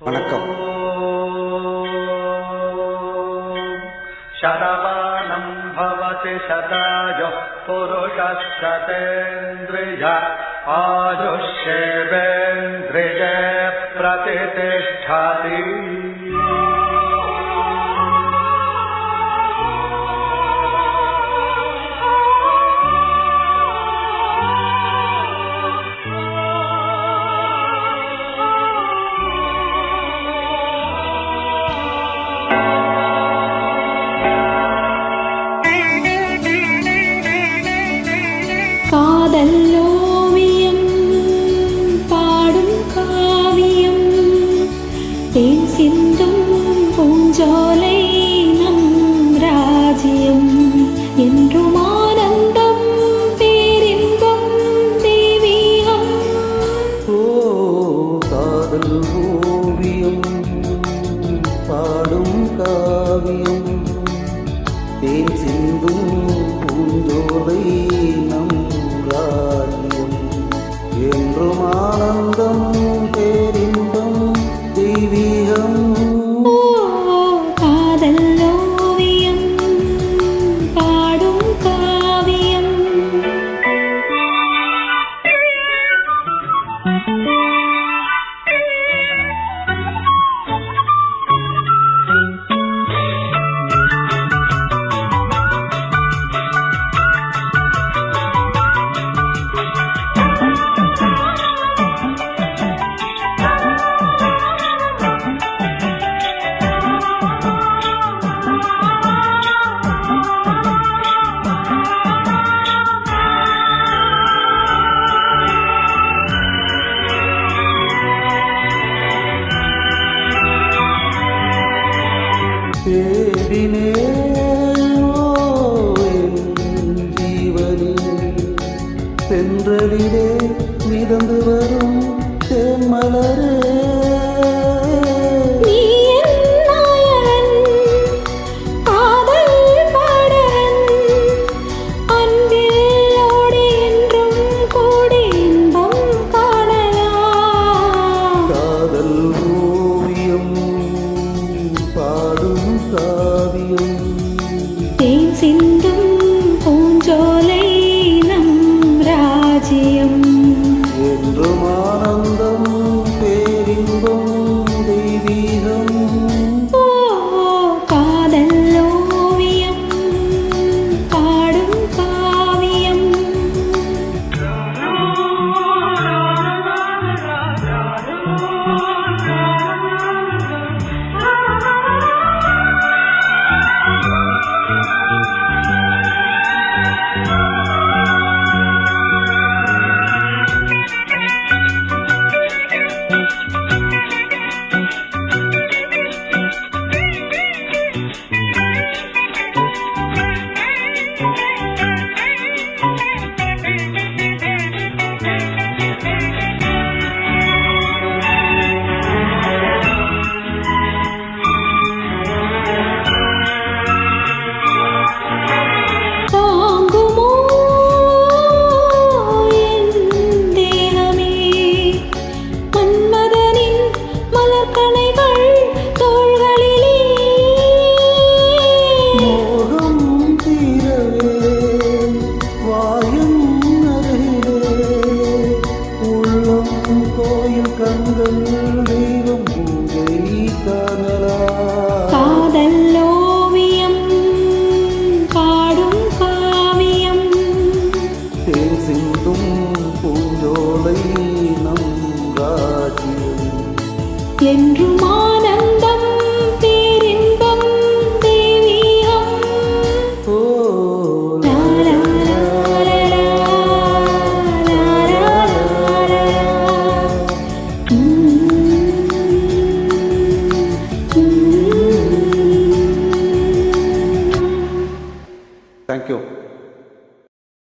வணக்கம். शतमानम् भवति शताजुः पुरुषशतेन्द्रिय क्षतेन्द्रिज आजुष्येवेन्द्रिय प्रतितिष्ठति தேடினேனோ ஜீவனில் தென்றலிலே மிதந்து வரும் தேன்மலரே. കരയും കങ്കങ്ങൾ ദൈവം പൂജയി കാതല്ലോവിയം പാടും കാവ്യം. തേൻ സിന്ധും പൂഞ്ചോളൈ നം കാട്ടിയും என்றுமா Thank you.